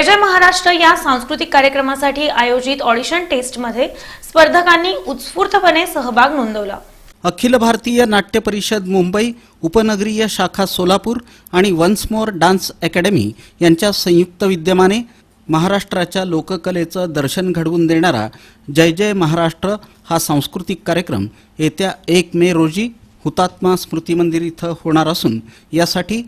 जय जय महाराष्ट्र या सांस्कृतिक कार्यक्रमासाठी आयोजित ऑडिशन टेस्टमध्ये स्पर्धकांनी उत्स्फूर्तपणे सहभाग नोंदवला. अखिल भारतीय नाट्य परिषद मुंबई उपनगरीय शाखा सोलापूर आणि वन्स मोर डान्स अकॅडमी यांच्या संयुक्त विद्यमाने महाराष्ट्राच्या लोककलेचं दर्शन घडवून देणारा जय जय महाराष्ट्र हा सांस्कृतिक कार्यक्रम येत्या एक मे रोजी हुतात्मा स्मृती मंदिर इथं होणार असून यासाठी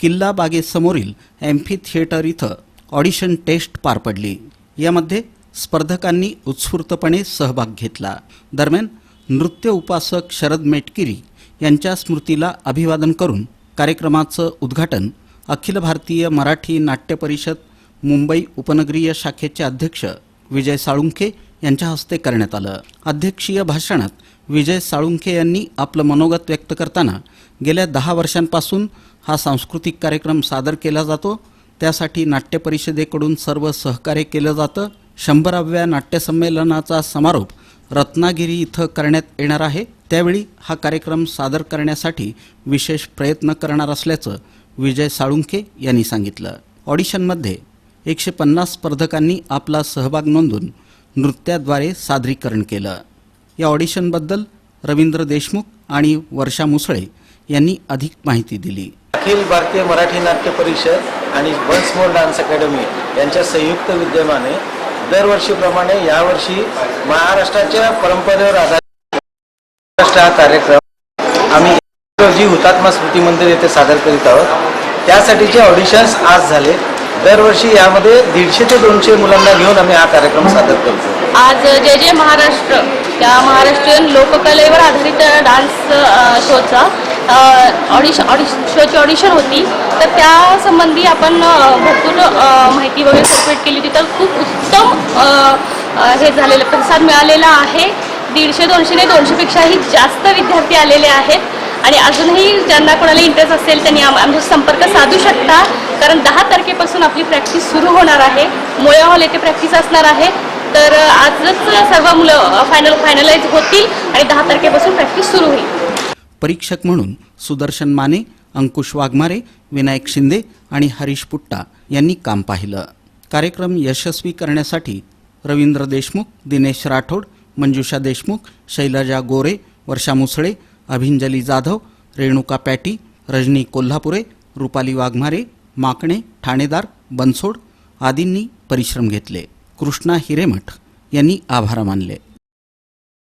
किल्ला बागेसमोरील एम्फी थिएटर इथं ऑडिशन टेस्ट पार पडली. यामध्ये स्पर्धकांनी उत्स्फूर्तपणे सहभाग घेतला. दरम्यान नृत्य उपासक शरद मेटकिरी यांच्या स्मृतीला अभिवादन करून कार्यक्रमाचं उद्घाटन अखिल भारतीय मराठी नाट्य परिषद मुंबई उपनगरीय शाखेचे अध्यक्ष विजय साळुंखे यांच्या हस्ते करण्यात आलं. अध्यक्षीय भाषणात विजय साळुंखे यांनी आपलं मनोगत व्यक्त करताना गेल्या दहा वर्षांपासून हा सांस्कृतिक कार्यक्रम सादर केला जातो. त्यासाठी नाट्य परिषदेकडून सर्व सहकार्य केलं जातं. शंभराव्या नाट्यसंमेलनाचा समारोप रत्नागिरी इथं करण्यात येणार आहे. त्यावेळी हा कार्यक्रम सादर करण्यासाठी विशेष प्रयत्न करणार असल्याचं विजय साळुंखे यांनी सांगितलं. ऑडिशनमध्ये एकशे पन्नास स्पर्धकांनी आपला सहभाग नोंदून नृत्याद्वारे सादरीकरण केलं. या ऑडिशनबद्दल रवींद्र देशमुख आणि वर्षा मुसळे यांनी अधिक माहिती दिली. अखिल भारतीय मराठी नाट्य परिषद आणि वन्स मोर डान्स अकॅडमी यांच्या संयुक्त विद्यमाने दरवर्षीप्रमाणे यावर्षी महाराष्ट्राच्या परंपरेवर आधारित महाराष्ट्र हा कार्यक्रम आम्ही रोजी हुतात्मा स्मृती मंदिर येथे सादर करीत आहोत. त्यासाठीचे ऑडिशन्स आज झाले. दरवर्षी यामध्ये दीडशे ते दोनशे मुलांना घेऊन आम्ही हा कार्यक्रम सादर करतो. आज जय जय महाराष्ट्र. या महाराष्ट्रीयन लोककलेवर आधारित डान्स शोचा ऑडिश ऑडिशन शोची ऑडिशन होती. तर त्या संबंधी आपण भरपूर माहिती वगैरे सर्क्युलेट केली. होती तर खूप उत्तम हे झालेलं प्रतिसाद मिळालेला आहे. दीडशे दोनशेने दोनशेपेक्षाही जास्त विद्यार्थी आलेले आहेत. आणि अजूनही ज्यांना कोणाला इंटरेस्ट असेल त्यांनी आम आमच्याशी संपर्क साधू शकता. कारण दहा तारखेपासून आपली प्रॅक्टिस सुरू होणार आहे. मोया हॉल येथे प्रॅक्टिस असणार आहे. तर आजच सर्व मुलं फायनल फायनलाइज होतील आणि दहा तारखेपासून प्रॅक्टिस सुरू होईल. परीक्षक म्हणून सुदर्शन माने अंकुश वाघमारे विनायक शिंदे आणि हरीश पुट्टा यांनी काम पाहिलं. कार्यक्रम यशस्वी करण्यासाठी रवींद्र देशमुख दिनेश राठोड मंजुषा देशमुख शैलजा गोरे वर्षा मुसळे अभिंजली जाधव रेणुका पॅटी रजनी कोल्हापुरे रुपाली वाघमारे माकणे ठाणेदार बनसोड आदींनी परिश्रम घेतले. कृष्णा हिरेमठ यांनी आभार मानले.